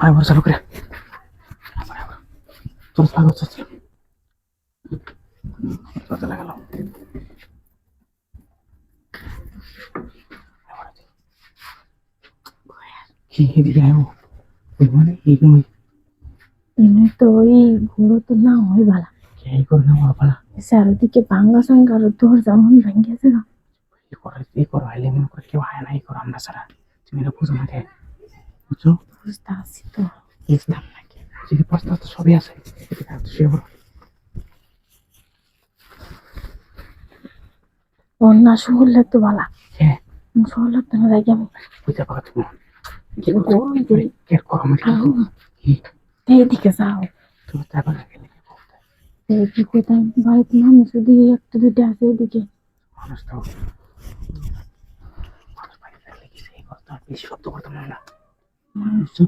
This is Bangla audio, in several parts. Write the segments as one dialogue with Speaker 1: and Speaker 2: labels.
Speaker 1: আয় বড় চালু করে। তোর আছে দরজা লাগালাম। কি এদিকে আয়? মানে এই
Speaker 2: এমনি তো ওই ঘুরো তো না হয় ভালা
Speaker 1: কে এই করে না বড় পালা
Speaker 2: চারিদিকে ভাঙ্গা সঙ্গে তোর যেমন ভেঙেছে না।
Speaker 1: এই করো এই করো আইলে মনে করে কেউ আয় না এই করো আমরা সারা। তুমি এটা বুঝো না বুঝছ?
Speaker 2: বুঝতে পারছি তো।
Speaker 1: ইসলাম নাকি যদি প্রস্তাব তো সবই আছে। এদিকে তো শুয়ে পড়ো
Speaker 2: ওর না শুনলে তো ভালা
Speaker 1: হ্যাঁ
Speaker 2: শুনলে তো না রাখি আমি
Speaker 1: বুঝতে পারো তুমি
Speaker 2: গরম দিই
Speaker 1: আমি কি
Speaker 2: এইদিকে যাও।
Speaker 1: তুমি তারপর
Speaker 2: কি কোথায়। বাড়িতে মানুষ যদি একটা দুটো আছে এদিকে
Speaker 1: মানুষ তো মানুষ বাইরে থাকলে কি সেই করতো আর বেশি শব্দ করতাম না
Speaker 2: মানুষ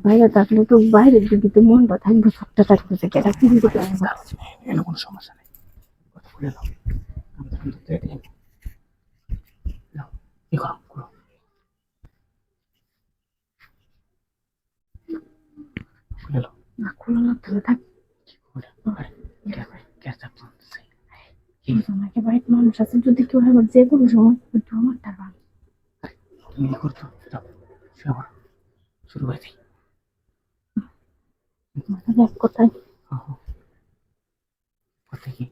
Speaker 2: বাইরে থাকলে তো বাইরের দিকে তো মনটা থাকবে সবটা থাকবে কেটা
Speaker 1: কোনো? সমস্যা নেই। কথা করো করো। খুলে
Speaker 2: না খোলা না তুলে থাক। আমাকে মানুষ আছে যদি কেউ একবার যে কোনো সময় আমার টাকা
Speaker 1: করতো শুরু করে দিই
Speaker 2: দেখ কোথায়
Speaker 1: কি?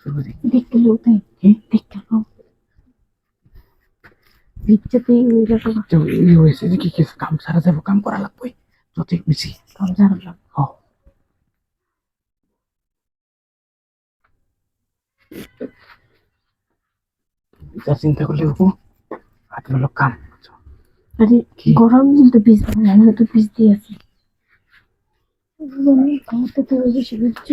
Speaker 1: শুরু করে দিই
Speaker 2: দেখতে লোকটাই
Speaker 1: কি?
Speaker 2: দেখতে লোক। বিচ্ছেতে ওই
Speaker 1: এই হয়েছে যে কি কি কাম সারা যাব? কাম করা লাগবে? যতই বেশি
Speaker 2: কাম জানলাম
Speaker 1: হ চিন্তা করলে হব আগে হলো কাম।
Speaker 2: আরে? গরম দিন তো বীজ আমি তো বীজ দিয়েছি খাওয়াতে তো বেশি বুঝছ?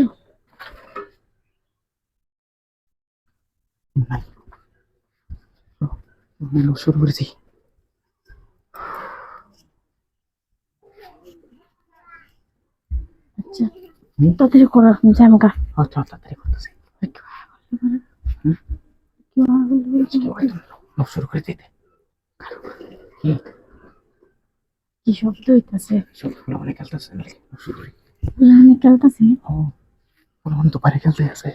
Speaker 1: শুরু করেছি।
Speaker 2: আচ্ছা? তাড়াতাড়ি করার জ্যামকা
Speaker 1: আচ্ছা তাড়াতাড়ি করতেছি। শুরু করে দিতে কি
Speaker 2: শব্দ হইতাছে?
Speaker 1: সবগুলো অনেক খেলতেছে করি
Speaker 2: আমি খেলতেছি।
Speaker 1: ও মনে তো পারে খেলতে আছে।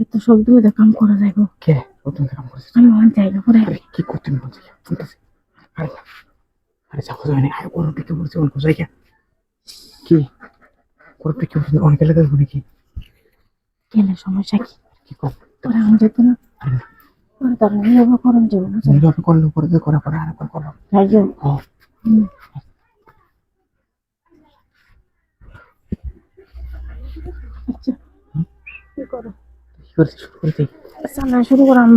Speaker 2: এত শব্দ হইতে কাম করা যাইব
Speaker 1: কে? ও তুমি কাম করছিস
Speaker 2: আমি অনেক জায়গা পরে
Speaker 1: আরে কি করতে বলছি বলতেছি আরে না। আরে যাও যাও আরে ওর দিকে বলছে অনেক কোথায় কে? কি ওর দিকে বলছে অনেক এলাকা দেবো নাকি?
Speaker 2: গেলে সমস্যা কি?
Speaker 1: কি কর
Speaker 2: পরে আমি যেত না।
Speaker 1: আরে না।
Speaker 2: পরে তার নিরব করম যাব বুঝছ
Speaker 1: নীরবে করল পরে করার পরে আরেকবার করলাম।
Speaker 2: তাই যাও আচ্ছা সামনে শুরু করাম